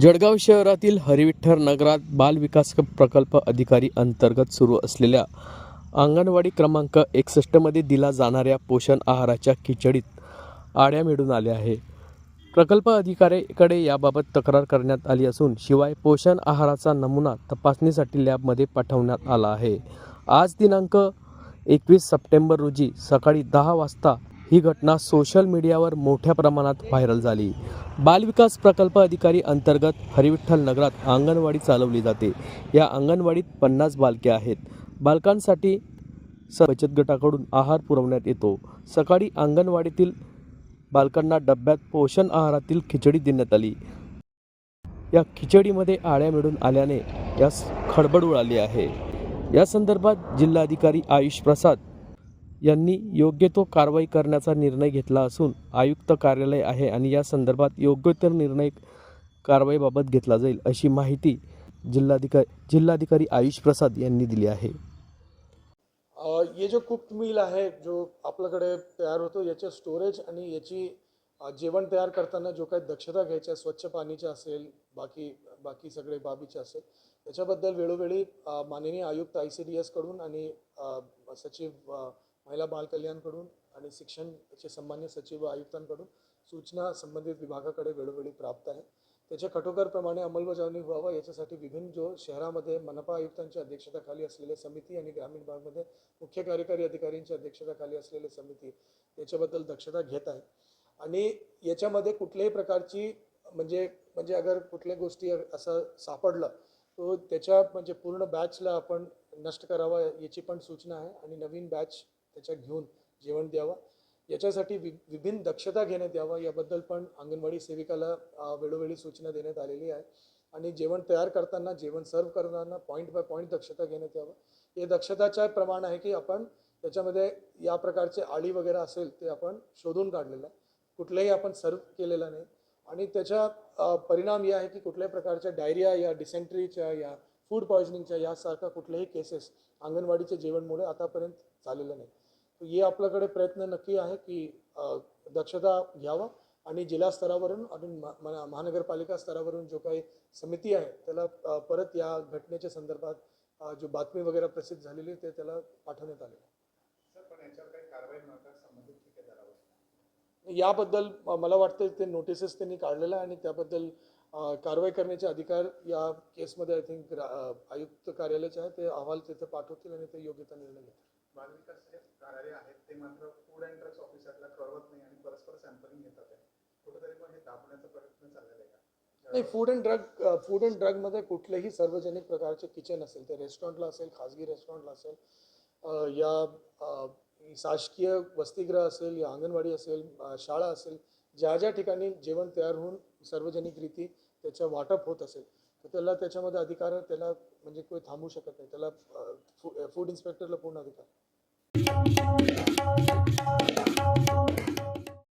जळगाव शहरातील हरिविठ्ठल नगरात बालविकास प्रकल्प अधिकारी अंतर्गत सुरू असलेल्या अंगणवाडी क्रमांक एकसष्टमध्ये दिला जाणाऱ्या पोषण आहाराच्या खिचडीत आड्या मिळून आल्या आहे. प्रकल्प अधिकाऱ्याकडे याबाबत तक्रार करण्यात आली असून शिवाय पोषण आहाराचा नमुना तपासणीसाठी लॅबमध्ये पाठवण्यात आला आहे. आज दिनांक एकवीस सप्टेंबर रोजी सकाळी दहा वाजता ही घटना सोशल मीडियावर मोठ्या प्रमाणात व्हायरल झाली. बालविकास प्रकल्प अधिकारी अंतर्गत हरिविठ्ठल नगरात अंगणवाडी चालवली जाते. या अंगणवाडीत पन्नास बालके आहेत. बालकांसाठी स बचत गटाकडून आहार पुरवण्यात येतो. सकाळी अंगणवाडीतील बालकांना डब्यात पोषण आहारातील खिचडी देण्यात आली. या खिचडीमध्ये आळ्या मिळून आल्याने यास खडबड उडाली आहे. या संदर्भात जिल्हाधिकारी आयुष प्रसाद यांनी योग्य तो कारवाई करण्याचा निर्णय घेतला असून आयुक्त कार्यालय आहे आणि या संदर्भात योग्य तर निर्णय कारवाईबाबत घेतला जाईल अशी माहिती जिल्हाधिकारी जिल्हाधिकारी आयुष प्रसाद यांनी दिली आहे. ये जो कुक मील आहे जो आपल्याकडे तयार होतो याचे स्टोरेज आणि याची जेवण तयार करताना जो काही दक्षता घ्यायच्या स्वच्छ पाणीच्या असेल बाकी बाकी सगळे बाबीचे असेल त्याच्याबद्दल वेळोवेळी माननीय आयुक्त आय सी डी एसकडून आणि सचिव महिला बालकल्याणकडून आणि शिक्षणचे सन्मान्य सचिव व आयुक्तांकडून सूचना संबंधित विभागाकडे वेळोवेळी प्राप्त आहे. त्याच्या कठोकरप्रमाणे अंमलबजावणी व्हावं याच्यासाठी विभिन्न जो शहरामध्ये मनपा आयुक्तांच्या अध्यक्षतेखाली असलेल्या समिती आणि ग्रामीण भागमध्ये मुख्य कार्यकारी अधिकाऱ्यांच्या अध्यक्षतेखाली असलेली समिती याच्याबद्दल दक्षता घेत आहे. आणि याच्यामध्ये कुठल्याही प्रकारची म्हणजे म्हणजे अगर कुठल्या गोष्टी असं सापडलं तो त्याच्या म्हणजे पूर्ण बॅचला आपण नष्ट करावा याची पण सूचना आहे. आणि नवीन बॅच त्याच्या घेऊन जेवण द्यावं. याच्यासाठी वि विभिन्न दक्षता घेण्यात यावं. याबद्दल पण अंगणवाडी सेविकाला वेळोवेळी सूचना देण्यात आलेली आहे. आणि जेवण तयार करताना जेवण सर्व करताना पॉईंट बाय पॉईंट दक्षता घेण्यात यावं. हे दक्षताच्या प्रमाण आहे की आपण त्याच्यामध्ये या प्रकारचे आळी वगैरे असेल ते आपण शोधून काढलेलं आहे. कुठलंही आपण सर्व केलेलं नाही. आणि त्याच्या परिणाम हे आहे की कुठल्याही प्रकारच्या डायरिया या डिसेंट्रीच्या या फूड पॉयझनिंगच्या यासारख्या कुठल्याही केसेस अंगणवाडीच्या जेवणमुळे आतापर्यंत झालेलं नाही. हे आपल्याकडे प्रयत्न नक्की आहे की दक्षता घ्यावा आणि जिल्हा स्तरावरून आणि महानगरपालिका स्तरावरून जो काही समिती आहे त्याला परत या घटनेच्या संदर्भात जो बातमी वगैरे प्रसिद्ध झालेली ते त्याला पाठवण्यात आले याबद्दल मला वाटतं ते नोटिसेस त्यांनी काढलेलं आहे आणि त्याबद्दल कारवाई करण्याचे अधिकार या केसमध्ये आय थिंक आयुक्त कार्यालयाचे आहे ते अहवाल तिथे पाठवतील आणि ते योग्य निर्णय घेतील बालविकास जे कार्यालय आहेत ते मात्र फूड अँड ड्रग्स ऑफिसरला कळवत नाही आणि परस्पर सॅम्पलिंग घेतात आहे कुठेतरी पण हे दाबण्याचा प्रयत्न चाललेला आहे का नाही food and drug food and ड्रगमध्ये कुठलेही सार्वजनिक प्रकारचे किचन असेल ते रेस्टॉरंटला असेल खाजगी रेस्टॉरंटला असेल या शासकीय वसतिगृह असेल या अंगणवाडी असेल शाळा असेल ज्या ज्या ठिकाणी जेवण तयार होऊन सार्वजनिक रीती त्याचं वाटप होत असेल तर त्याला त्याच्यामध्ये अधिकार त्याला म्हणजे कोणी थांबू शकत नाही त्याला फू- फूड इन्स्पेक्टरला पूर्ण अधिकार.